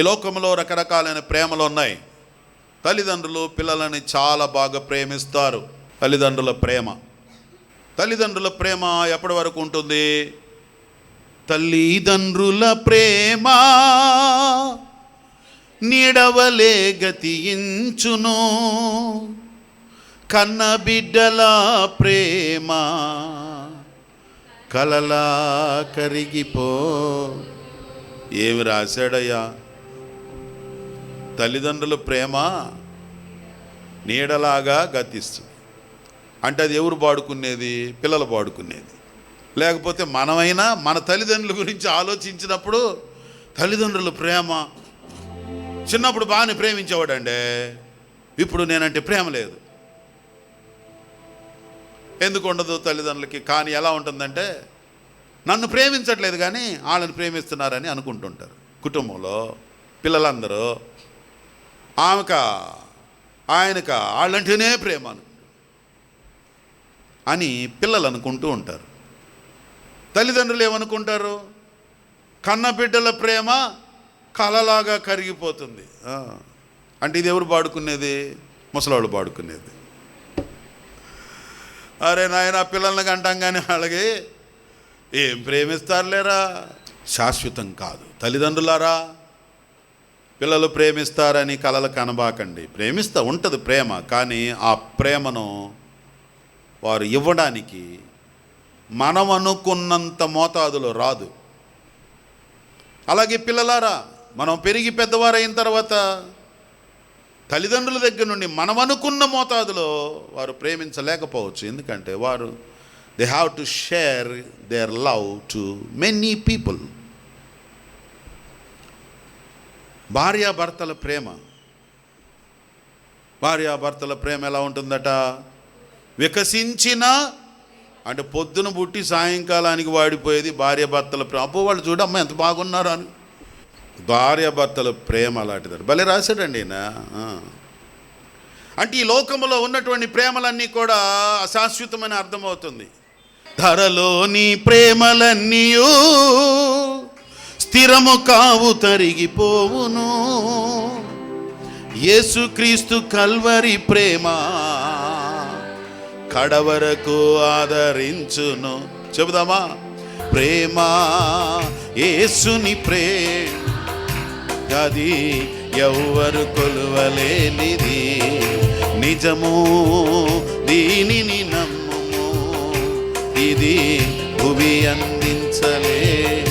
ఈ లోకంలో రకరకాలైన ప్రేమలు ఉన్నాయి. తల్లిదండ్రులు పిల్లలని చాలా బాగా ప్రేమిస్తారు. తల్లిదండ్రుల ప్రేమ. తల్లిదండ్రుల ప్రేమ ఎప్పటి వరకు ఉంటుంది? తల్లిదండ్రుల ప్రేమ నీడవలే గతించును కన్న బిడ్డల ప్రేమ కలలా కరిగిపో. ఏమి రాశాడయ్యా? తల్లిదండ్రుల ప్రేమ నీడలాగా గతిస్తుంది. అంటే అది ఎవరు పాడుకునేది? పిల్లలు పాడుకునేది. లేకపోతే మనమైనా మన తల్లిదండ్రుల గురించి ఆలోచించినప్పుడు తల్లిదండ్రుల ప్రేమ. చిన్నప్పుడు బాగానే ప్రేమించేవాడండి. ఇప్పుడు నేనంటే ప్రేమ లేదు. ఎందుకు ఉండదు తల్లిదండ్రులకి? కానీ ఎలా ఉంటుందంటే నన్ను ప్రేమించట్లేదు కానీ వాళ్ళని ప్రేమిస్తున్నారని అనుకుంటుంటారు కుటుంబంలో పిల్లలందరూ. ఆమెక ఆయనక వాళ్ళంటేనే ప్రేమను అని పిల్లలు అనుకుంటూ ఉంటారు. తల్లిదండ్రులు ఏమనుకుంటారు కన్నబిడ్డల ప్రేమ కలలాగా కరిగిపోతుంది. అంటే ఇది ఎవరు పాడుకునేది ముసలాళ్ళు పాడుకునేది అరే నాయన పిల్లల్ని కంటాం కానీ వాళ్ళకి ఏం ప్రేమిస్తారులేరా? శాశ్వతం కాదు. తల్లిదండ్రులారా పిల్లలు ప్రేమిస్తారని కలలు కనబాకండి. ప్రేమిస్తా ఉంటుంది ప్రేమ కానీ ఆ ప్రేమను వారు ఇవ్వడానికి మనం అనుకున్నంత మోతాదులో రాదు. అలాగే పిల్లలారా మనం పెరిగి పెద్దవారైన తర్వాత తల్లిదండ్రుల దగ్గర నుండి మనం అనుకున్న మోతాదులో వారు ప్రేమించలేకపోవచ్చు. ఎందుకంటే వారు they have to share their love to many people భార్యాభర్తల ప్రేమ. భార్యాభర్తల ప్రేమ ఎలా ఉంటుందట? వికసించిన అంటే పొద్దున పుట్టి సాయంకాలానికి వాడిపోయేది భార్యాభర్తల ప్రేమ. అప్పు వాళ్ళు చూడమ్మ ఎంత బాగున్నారు అని. భార్యాభర్తల ప్రేమ అలాంటిది భలే రాశాడండి ఈయన. అంటే ఈ లోకంలో ఉన్నటువంటి ప్రేమలన్నీ కూడా అశాశ్వతమని అర్థమవుతుంది. ధరలోని ప్రేమలన్నీయూ స్థిరము కావు తరిగిపోవును. యేసుక్రీస్తు కల్వరి ప్రేమ కడవరకు ఆదరించును. చెబుదామా? ప్రేమ యేసుని ప్రేమ. అది ఎవ్వరు కొలువలేనిది. నిజము దీనిని నమ్ము ఇది భువి అందించలే.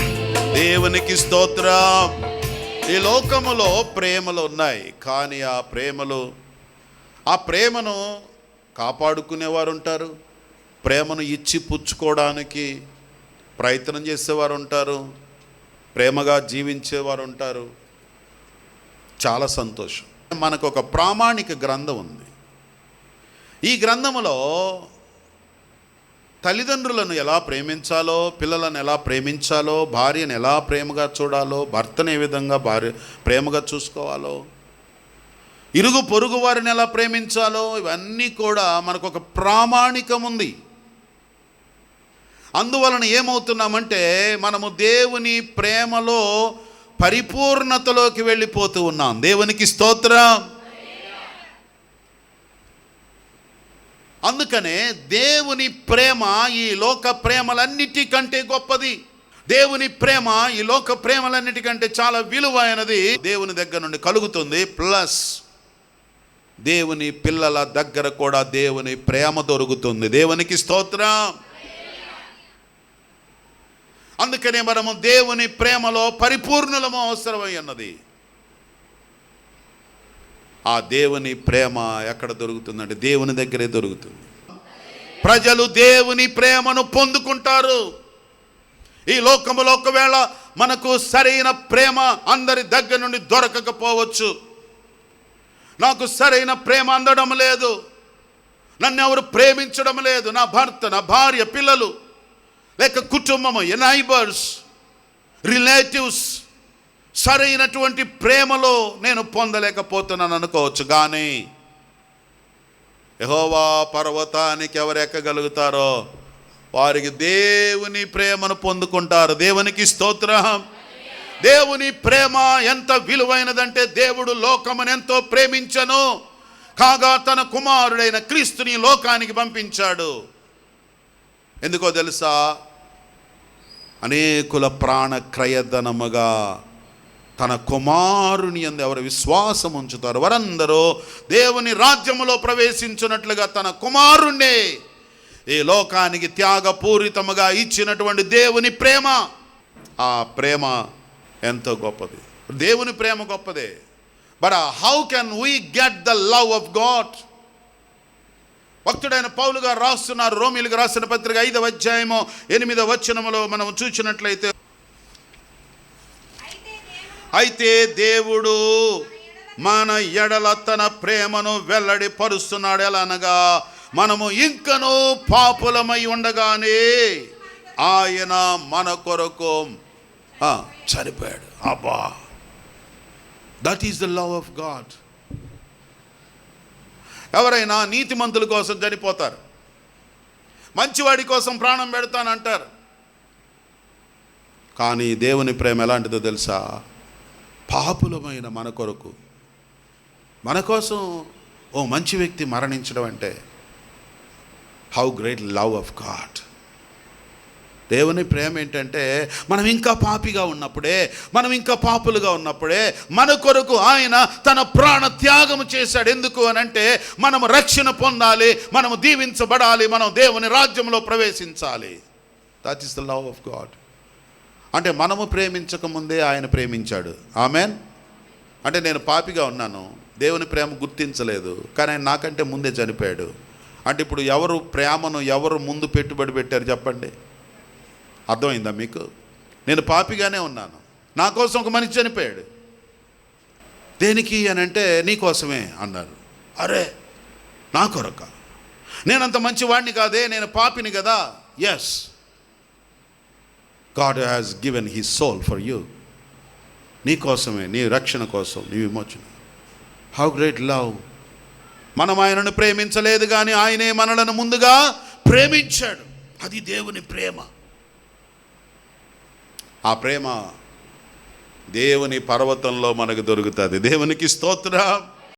దేవునికి స్తోత్రం. ఈ లోకములో ప్రేమలు ఉన్నాయి. కానీ ఆ ప్రేమలు ఆ ప్రేమను కాపాడుకునేవారు ఉంటారు ప్రేమను ఇచ్చి పుచ్చుకోవడానికి ప్రయత్నం చేసేవారు ఉంటారు ప్రేమగా జీవించేవారు ఉంటారు చాలా సంతోషం. మనకు ఒక ప్రామాణిక గ్రంథం ఉంది. ఈ గ్రంథములో తల్లిదండ్రులను ఎలా ప్రేమించాలో పిల్లలను ఎలా ప్రేమించాలో భార్యను ఎలా ప్రేమగా చూడాలో భర్తను ఏ విధంగా భార్య ప్రేమగా చూసుకోవాలో ఇరుగు పొరుగు వారిని ఎలా ప్రేమించాలో ఇవన్నీ కూడా మనకు ఒక ప్రామాణికం ఉంది. అందువలన ఏమవుతున్నామంటే మనము దేవుని ప్రేమలో పరిపూర్ణతలోకి వెళ్ళిపోతూ ఉన్నాం. దేవునికి స్తోత్రం. అందుకనే దేవుని ప్రేమ ఈ లోక ప్రేమలన్నిటికంటే గొప్పది. దేవుని ప్రేమ ఈ లోక ప్రేమలన్నిటికంటే చాలా విలువైనది దేవుని దగ్గర నుండి కలుగుతుంది. ప్లస్ దేవుని పిల్లల దగ్గర కూడా దేవుని ప్రేమ దొరుకుతుంది. దేవునికి స్తోత్రం. అందుకనే మనము దేవుని ప్రేమలో పరిపూర్ణులము అవసరమై ఉన్నది. ఆ దేవుని ప్రేమ ఎక్కడ దొరుకుతుందంటే దేవుని దగ్గరే దొరుకుతుంది. ప్రజలు దేవుని ప్రేమను పొందుకుంటారు. ఈ లోకములో ఒకవేళ మనకు సరైన ప్రేమ అందరి దగ్గర నుండి దొరకకపోవచ్చు. నాకు సరైన ప్రేమ అందడం లేదు. నన్ను ఎవరు ప్రేమించడం లేదు. నా భర్త నా భార్య పిల్లలు లేక కుటుంబము నైబర్స్ రిలేటివ్స్ సరైనటువంటి ప్రేమలో నేను పొందలేకపోతున్నాను అనుకోవచ్చు కానీ యహోవా పర్వతానికి ఎవరు ఎక్కగలుగుతారో వారికి దేవుని ప్రేమను పొందుకుంటారు. దేవునికి స్తోత్రం. దేవుని ప్రేమ ఎంత విలువైనదంటే దేవుడు లోకమును ఎంతో ప్రేమించను. కాగా తన కుమారుడైన క్రీస్తుని లోకానికి పంపించాడు. ఎందుకో తెలుసా? అనేకుల ప్రాణ క్రయధనముగా తన కుమారుని అందు ఎవరు విశ్వాసం ఉంచుతారు వారందరూ దేవుని రాజ్యములో ప్రవేశించినట్లుగా తన కుమారుణ్ణే ఈ లోకానికి త్యాగపూరితముగా ఇచ్చినటువంటి దేవుని ప్రేమ. ఆ ప్రేమ ఎంతో గొప్పది. దేవుని ప్రేమ గొప్పదే. But how can we get the love of God భక్తుడైన పౌలుగా రాస్తున్నారు రోమిలకు రాసిన పత్రిక ఐదవ అధ్యాయము ఎనిమిదవ వచనములో మనం చూసినట్లయితే అయితే దేవుడు మన ఎడల తన ప్రేమను వెల్లడి పరుస్తున్నాడు. ఎలా అనగా మనము ఇంకనూ పాపులమై ఉండగానే ఆయన మన కొరకు చనిపోయాడు. అబ్బా! That is the love of God ఎవరైనా నీతిమంతుల కోసం చనిపోతారు. మంచివాడి కోసం ప్రాణం పెడతానంటారు. కానీ దేవుని ప్రేమ ఎలాంటిదో తెలుసా? పాపులమైన మన కొరకు. మన కోసం ఓ మంచి వ్యక్తి మరణించడం అంటే how great love of God దేవుని ప్రేమ ఏంటంటే మనం ఇంకా పాపిగా ఉన్నప్పుడే మనం ఇంకా పాపులుగా ఉన్నప్పుడే మన కొరకు ఆయన తన ప్రాణ త్యాగం చేశాడు. ఎందుకు అని అంటే మనము రక్షణ పొందాలి మనము దీవించబడాలి మనం దేవుని రాజ్యంలో ప్రవేశించాలి. That is the love of God అంటే మనము ప్రేమించక ముందే ఆయన ప్రేమించాడు. ఆమెన్? అంటే నేను పాపిగా ఉన్నాను దేవుని ప్రేమ గుర్తించలేదు కానీ ఆయన నాకంటే ముందే చనిపోయాడు. అంటే ఇప్పుడు ఎవరు ప్రేమను ఎవరు ముందు పెట్టుబడి పెట్టారు చెప్పండి. అర్థమైందా మీకు? నేను పాపిగానే ఉన్నాను నా కోసం ఒక మనిషి చనిపోయాడు. దేనికి అని అంటే నీ కోసమే అన్నారు. అరే నా కొరక. నేనంత మంచివాడిని కాదే నేను పాపిని కదా? Yes God has given he soul for you నీ కోసమే నీ రక్షణ కోసం నీ విమోచన. హౌ గ్రేట్ లవ్ మనం ఆయనను ప్రేమించలేదు కానీ ఆయనే మనలను ముందుగా ప్రేమించాడు. అది దేవుని ప్రేమ. ఆ ప్రేమ దేవుని పర్వతంలో మనకు దొరుకుతుంది. దేవునికి స్తోత్రం.